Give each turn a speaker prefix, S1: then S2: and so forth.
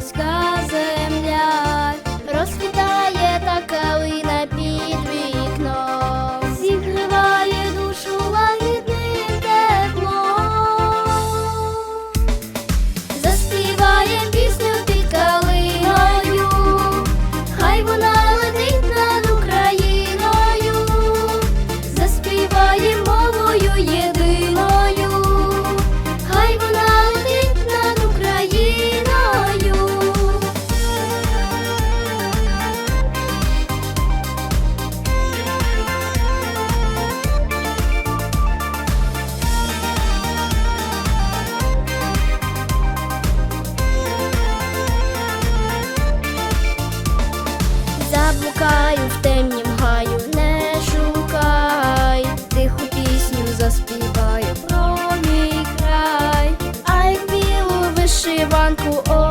S1: Sky блукаю в темнім гаю, не шукай, тиху пісню заспіваю про мій край, а як білу вишиванку.